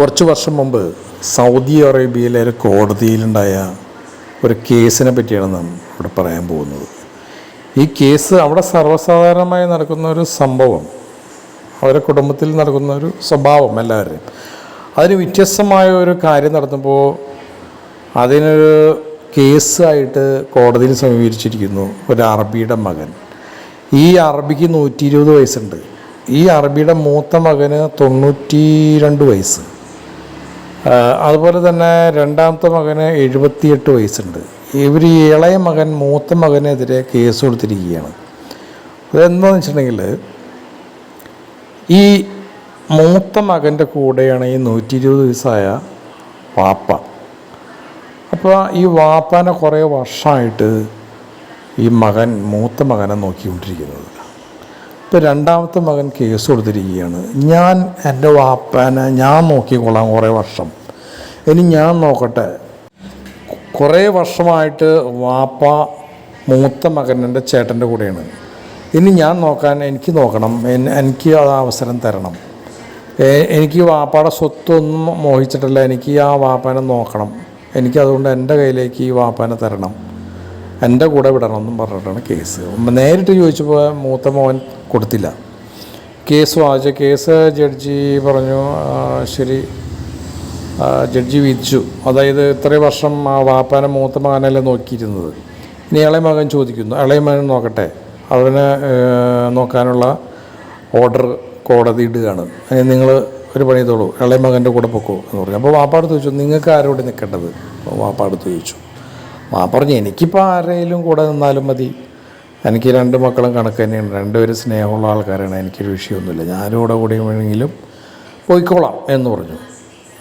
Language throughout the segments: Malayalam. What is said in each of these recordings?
കുറച്ച് വർഷം മുമ്പ് സൗദി അറേബ്യയിലെ ഒരു കോടതിയിലുണ്ടായ ഒരു കേസിനെ പറ്റിയാണ് നാം ഇവിടെ പറയാൻ പോകുന്നത്. ഈ കേസ് അവിടെ സർവസാധാരണമായി നടക്കുന്ന ഒരു സംഭവം അവരുടെ കുടുംബത്തിൽ നടക്കുന്ന ഒരു സ്വഭാവം എല്ലാവരുടെയും. അതിന് വ്യത്യസ്തമായ ഒരു കാര്യം നടന്നപ്പോൾ അതിനൊരു കേസായിട്ട് കോടതിയിൽ സമീപിച്ചിരിക്കുന്നു ഒരു അറബിയുടെ മകൻ. ഈ അറബിക്ക് നൂറ്റി ഇരുപത് വയസ്സുണ്ട്. ഈ അറബിയുടെ മൂത്ത മകന് തൊണ്ണൂറ്റി രണ്ട് വയസ്സ്. അതുപോലെ തന്നെ രണ്ടാമത്തെ മകന് എഴുപത്തിയെട്ട് വയസ്സുണ്ട്. ഇവർ ഇളയ മകൻ മൂത്ത മകനെതിരെ കേസ് കൊടുത്തിരിക്കുകയാണ്. അതെന്താണെന്ന് വെച്ചിട്ടുണ്ടെങ്കിൽ ഈ മൂത്ത മകന്റെ കൂടെയാണ് ഈ നൂറ്റി ഇരുപത് വയസ്സായ വാപ്പ. അപ്പോൾ ഈ വാപ്പാനെ കുറേ വർഷമായിട്ട് ഈ മകൻ മൂത്ത മകനെ നോക്കിക്കൊണ്ടിരിക്കുന്നത്. ഇപ്പോൾ രണ്ടാമത്തെ മകൻ കേസ് കൊടുത്തിരിക്കുകയാണ്. ഞാൻ എന്റെ വാപ്പാനെ ഞാൻ നോക്കിക്കൊള്ളാം കുറേ വർഷം. ഇനി ഞാൻ നോക്കട്ടെ. കുറേ വർഷമായിട്ട് വാപ്പ മൂത്ത മകൻ എന്റെ ചേട്ടന്റെ കൂടെയാണ്. ഇനി ഞാൻ നോക്കാൻ എനിക്ക് നോക്കണം. എനിക്ക് അത് അവസരം തരണം. എനിക്ക് വാപ്പയുടെ സ്വത്തൊന്നും മോഹിച്ചിട്ടില്ല. എനിക്ക് ആ വാപ്പാനെ നോക്കണം. എനിക്കതുകൊണ്ട് എന്റെ കയ്യിലേക്ക് ഈ വാപ്പാനെ തരണം. എന്റെ കൂടെ വിടണമെന്നും പറഞ്ഞിട്ടാണ് കേസ്. നേരിട്ട് ചോദിച്ചപ്പോൾ മൂത്ത മോൻ കൊടുത്തില്ല. കേസ് വായിച്ച കേസ് ജഡ്ജി പറഞ്ഞു ശരി. ജഡ്ജി വിധിച്ചു. അതായത് ഇത്രയും വർഷം ആ വാപ്പാനെ മൂത്ത മകനല്ലേ നോക്കിയിരുന്നത്. ഇനി ഇളയ മകൻ ചോദിക്കുന്നു. ഇളയ മകൻ നോക്കട്ടെ. അവനെ നോക്കാനുള്ള ഓർഡർ കോടതി ഇടുകയാണ്. നിങ്ങൾ ഒരു പണി ചെയ്തോളൂ. ഇളയ മകന്റെ കൂടെ പൊക്കോ എന്ന് പറഞ്ഞു. അപ്പോൾ വാപ്പാട് ചോദിച്ചു നിങ്ങൾക്ക് ആരോട് നിൽക്കേണ്ടത്? വാപ്പാട് ചോദിച്ചു. വാപ്പ പറഞ്ഞു എനിക്കിപ്പോൾ ആരെങ്കിലും കൂടെ നിന്നാലും മതി. എനിക്ക് രണ്ട് മക്കളും കണക്ക് തന്നെയാണ്. രണ്ടുപേരും സ്നേഹമുള്ള ആൾക്കാരാണ്. എനിക്കൊരു വിഷയമൊന്നുമില്ല. ഞാനും കൂടെ കൂടി വേണമെങ്കിലും പോയിക്കോളാം എന്ന് പറഞ്ഞു.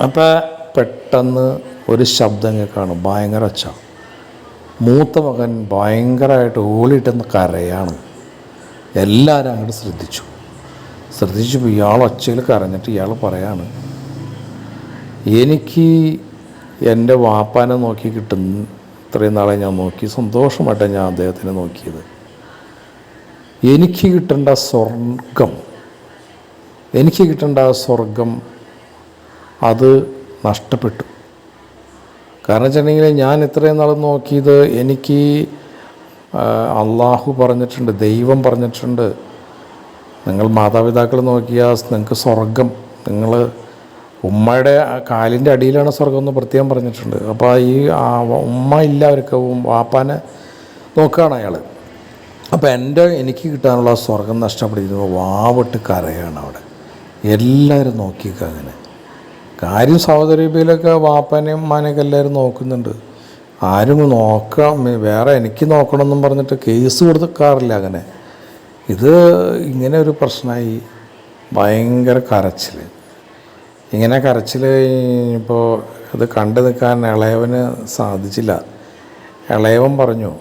അപ്പോൾ പെട്ടെന്ന് ഒരു ശബ്ദം കേൾക്കാണ് ഭയങ്കര ഒച്ച. മൂത്ത മകൻ ഭയങ്കരമായിട്ട് ഓളിട്ടെന്ന് കരയാണ്. എല്ലാവരും അങ്ങോട്ട് ശ്രദ്ധിച്ചു. ശ്രദ്ധിച്ചപ്പോൾ ഇയാൾ ഒച്ചയിൽ കരഞ്ഞിട്ട് ഇയാൾ പറയാണ് എനിക്ക് എന്റെ വാപ്പാനെ നോക്കി കിട്ടുന്ന ഇത്രയും നാളെ ഞാൻ നോക്കി സന്തോഷമായിട്ടാണ് ഞാൻ അദ്ദേഹത്തിനെ നോക്കിയത്. എനിക്ക് കിട്ടേണ്ട സ്വർഗം എനിക്ക് കിട്ടേണ്ട സ്വർഗം അത് നഷ്ടപ്പെട്ടു. കാരണം വെച്ചിട്ടുണ്ടെങ്കിൽ ഞാൻ ഇത്രയും നാൾ നോക്കിയത് എനിക്ക് അള്ളാഹു പറഞ്ഞിട്ടുണ്ട് ദൈവം പറഞ്ഞിട്ടുണ്ട് നിങ്ങൾ മാതാപിതാക്കൾ നോക്കിയാൽ നിങ്ങൾക്ക് സ്വർഗം നിങ്ങൾ ഉമ്മയുടെ കാലിന്റെ അടിയിലാണ് സ്വർഗം എന്ന് പ്രത്യേകം പറഞ്ഞിട്ടുണ്ട്. അപ്പോൾ ഈ ഉമ്മ ഇല്ല അവർക്ക് വാപ്പാനെ നോക്കുകയാണ് അയാൾ അപ്പോൾ എന്റെ എനിക്ക് കിട്ടാനുള്ള സ്വർഗം നഷ്ടപ്പെട്ടിരുന്നു വാവിട്ട് കരയാണ് അവിടെ. എല്ലാവരും നോക്കിയേക്കുക അങ്ങനെ. കാര്യം സൗദി അറേബ്യയിലൊക്കെ വാപ്പാനെയും ഉമ്മാനെയൊക്കെ എല്ലാവരും നോക്കുന്നുണ്ട്. ആരും നോക്കാം വേറെ എനിക്ക് നോക്കണമെന്നും പറഞ്ഞിട്ട് കേസ് കൊടുക്കാറില്ല അങ്ങനെ. ഇത് ഇങ്ങനെ ഒരു പ്രശ്നമായി. ഭയങ്കര കരച്ചിൽ ഇങ്ങനെ കരച്ചിൽ കഴിഞ്ഞപ്പോൾ അത് കണ്ടു നിൽക്കാൻ ഇളയവന് സാധിച്ചില്ല. ഇളയവൻ പറഞ്ഞു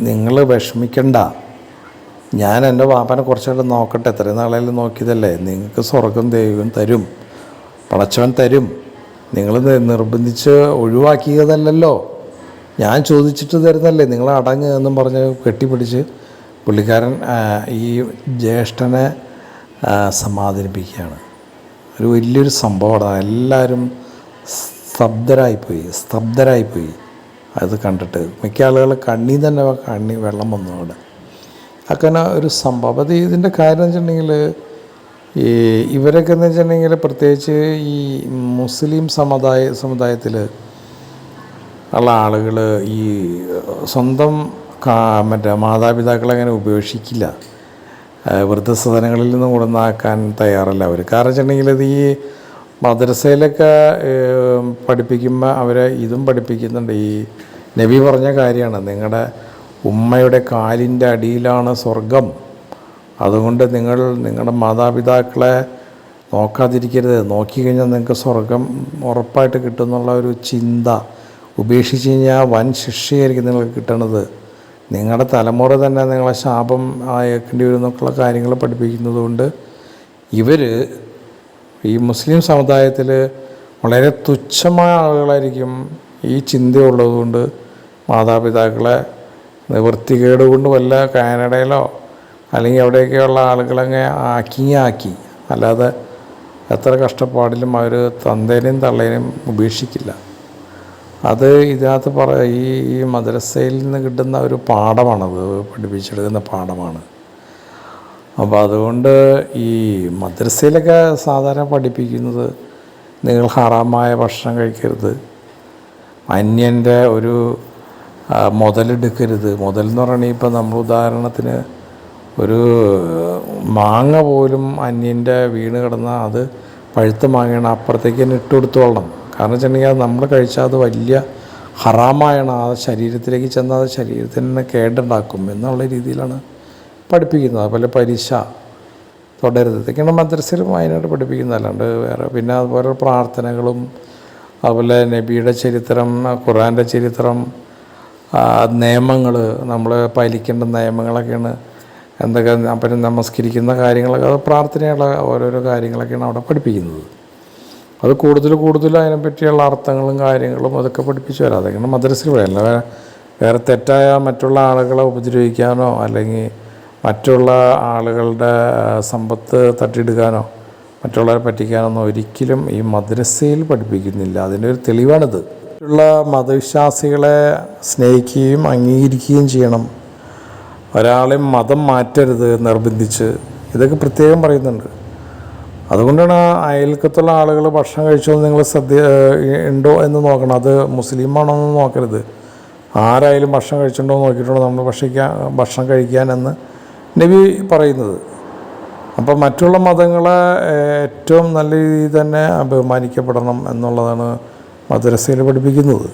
നിങ്ങൾ വിഷമിക്കണ്ട. ഞാൻ എന്റെ വാപ്പനെ കുറച്ചായിട്ട് നോക്കട്ടെ. എത്ര നാളെല്ലാം നോക്കിയതല്ലേ. നിങ്ങൾക്ക് സ്വർഗം ദൈവം തരും. പടച്ചവൻ തരും. നിങ്ങൾ നിർബന്ധിച്ച് ഒഴിവാക്കിയതല്ലല്ലോ. ഞാൻ ചോദിച്ചിട്ട് തരുന്നല്ലേ നിങ്ങൾ അടങ്ങ് എന്നും പറഞ്ഞ് കെട്ടിപ്പിടിച്ച് പുള്ളിക്കാരൻ ഈ ജ്യേഷ്ഠനെ സമാധാനിപ്പിക്കുകയാണ്. ഒരു വലിയൊരു സംഭവമാണ്. എല്ലാവരും സ്തബ്ധരായിപ്പോയി സ്തബ്ധരായിപ്പോയി. അത് കണ്ടിട്ട് മിക്ക ആളുകൾ കണ്ണി തന്നെ കണ്ണി വെള്ളം വന്നു അവിടെ. അങ്ങനെ ഒരു സംഭവം. അത് ഇതിന്റെ കാര്യം എന്ന് വെച്ചിട്ടുണ്ടെങ്കിൽ ഈ ഇവരൊക്കെ എന്ന് വെച്ചിട്ടുണ്ടെങ്കിൽ പ്രത്യേകിച്ച് ഈ മുസ്ലിം സമുദായ സമുദായത്തിൽ ഉള്ള ആളുകൾ ഈ സ്വന്തം മറ്റേ മാതാപിതാക്കളെ അങ്ങനെ ഉപേക്ഷിക്കില്ല. വൃദ്ധസദനങ്ങളിൽ നിന്ന് കൊണ്ടുവന്നാക്കാൻ തയ്യാറല്ല അവർ കാരണം വെച്ചിട്ടുണ്ടെങ്കിൽ അത് ഈ മദ്രസയിലൊക്കെ പഠിപ്പിക്കുമ്പോൾ അവരെ ഇതും പഠിപ്പിക്കുന്നുണ്ട്. ഈ നബി പറഞ്ഞ കാര്യമാണ് നിങ്ങളുടെ ഉമ്മയുടെ കാലിന്റെ അടിയിലാണ് സ്വർഗം അതുകൊണ്ട് നിങ്ങൾ നിങ്ങളുടെ മാതാപിതാക്കളെ നോക്കാതിരിക്കരുത്. നോക്കിക്കഴിഞ്ഞാൽ നിങ്ങൾക്ക് സ്വർഗം ഉറപ്പായിട്ട് കിട്ടുമെന്നുള്ള ഒരു ചിന്ത. ഉപേക്ഷിച്ച് കഴിഞ്ഞാൽ വൻ ശിക്ഷയായിരിക്കും നിങ്ങൾക്ക് കിട്ടണത്. നിങ്ങളുടെ തലമുറ തന്നെ നിങ്ങളെ ശാപം അയക്കേണ്ടി വരും എന്നൊക്കെയുള്ള കാര്യങ്ങൾ പഠിപ്പിക്കുന്നത് കൊണ്ട് ഇവർ ഈ മുസ്ലിം സമുദായത്തിൽ വളരെ തുച്ഛമായ ആളുകളായിരിക്കും ഈ ചിന്തയുള്ളതുകൊണ്ട് മാതാപിതാക്കളെ നിവൃത്തികേട് കൊണ്ട് വല്ല കാനഡയിലോ അല്ലെങ്കിൽ അവിടെയൊക്കെയുള്ള ആളുകളങ്ങ് ആക്കി ആക്കി. അല്ലാതെ എത്ര കഷ്ടപ്പാടിലും അവർ തന്തേനെയും തള്ളേനെയും ഉപേക്ഷിക്കില്ല. അത് ഇതിനകത്ത് പറ ഈ ഈ മദ്രസയിൽ നിന്ന് കിട്ടുന്ന ഒരു പാഠമാണത് പഠിപ്പിച്ചെടുക്കുന്ന പാഠമാണ്. അപ്പോൾ അതുകൊണ്ട് ഈ മദ്രസയിലൊക്കെ സാധാരണ പഠിപ്പിക്കുന്നത് നിങ്ങൾ ഹറാമായ ഭക്ഷണം കഴിക്കരുത്. അന്യന്റെ ഒരു മുതലെടുക്കരുത്. മുതൽ എന്ന് പറയുകയാണെങ്കിൽ ഇപ്പം നമ്മൾ ഉദാഹരണത്തിന് ഒരു മാങ്ങ പോലും അന്യന്റെ വീണ് കിടന്ന അത് പഴുത്ത മാങ്ങയാണ് അപ്പുറത്തേക്ക് തന്നെ ഇട്ട് കൊടുത്തോളണം കാരണം വെച്ചിട്ടുണ്ടെങ്കിൽ അത് നമ്മൾ കഴിച്ചാൽ അത് വലിയ ഹറാമായാണ്. ആ ശരീരത്തിലേക്ക് ചെന്നാൽ അത് ശരീരത്തിന് കേടുണ്ടാക്കും എന്നുള്ള രീതിയിലാണ് പഠിപ്പിക്കുന്നത്. അതുപോലെ പരീക്ഷ തുടരുത് ഇതൊക്കെയാണ് മദ്രസയിൽ വയനാട് പഠിപ്പിക്കുന്നത്. അല്ലാണ്ട് വേറെ പിന്നെ അതുപോലെ പ്രാർത്ഥനകളും അതുപോലെ നബിയുടെ ചരിത്രം ഖുറാന്റെ ചരിത്രം നിയമങ്ങൾ നമ്മൾ പാലിക്കേണ്ട നിയമങ്ങളൊക്കെയാണ്. എന്തൊക്കെ അപ്പം നമസ്കരിക്കുന്ന കാര്യങ്ങളൊക്കെ പ്രാർത്ഥനയുള്ള ഓരോരോ കാര്യങ്ങളൊക്കെയാണ് അവിടെ പഠിപ്പിക്കുന്നത്. അത് കൂടുതൽ കൂടുതൽ അതിനെപ്പറ്റിയുള്ള അർത്ഥങ്ങളും കാര്യങ്ങളും അതൊക്കെ പഠിപ്പിച്ചു വരാം. അതൊക്കെയാണ് മദ്രസയിൽ പറയാം വേറെ വേറെ തെറ്റായ മറ്റുള്ള ആളുകളെ ഉപദ്രവിക്കാനോ അല്ലെങ്കിൽ മറ്റുള്ള ആളുകളുടെ സമ്പത്ത് തട്ടിയെടുക്കാനോ മറ്റുള്ളവരെ പറ്റിക്കാനൊന്നും ഒരിക്കലും ഈ മദ്രസയിൽ പഠിപ്പിക്കുന്നില്ല. അതിന്റെ ഒരു തെളിവാണിത്. ഉള്ള മതവിശ്വാസികളെ സ്നേഹിക്കുകയും അംഗീകരിക്കുകയും ചെയ്യണം. ഒരാളെ മതം മാറ്റരുത് നിർബന്ധിച്ച്. ഇതൊക്കെ പ്രത്യേകം പറയുന്നുണ്ട്. അതുകൊണ്ടാണ് അയൽക്കത്തുള്ള ആളുകൾ ഭക്ഷണം കഴിച്ചോ നിങ്ങൾ ശ്രദ്ധ ഉണ്ടോ എന്ന് നോക്കണം. അത് മുസ്ലിം ആണോ എന്ന് നോക്കരുത്. ആരായാലും ഭക്ഷണം കഴിച്ചിട്ടുണ്ടോ നോക്കിയിട്ടുണ്ടോ. നമ്മൾ ഭക്ഷിക്കാൻ ഭക്ഷണം കഴിക്കാനെന്ന് നബി പറയുന്നത്. അപ്പം മറ്റുള്ള മതങ്ങളെ ഏറ്റവും നല്ല രീതിയിൽ തന്നെ ബഹുമാനിക്കപ്പെടണം എന്നുള്ളതാണ് മദ്രസയിൽ പഠിപ്പിക്കുന്നത്.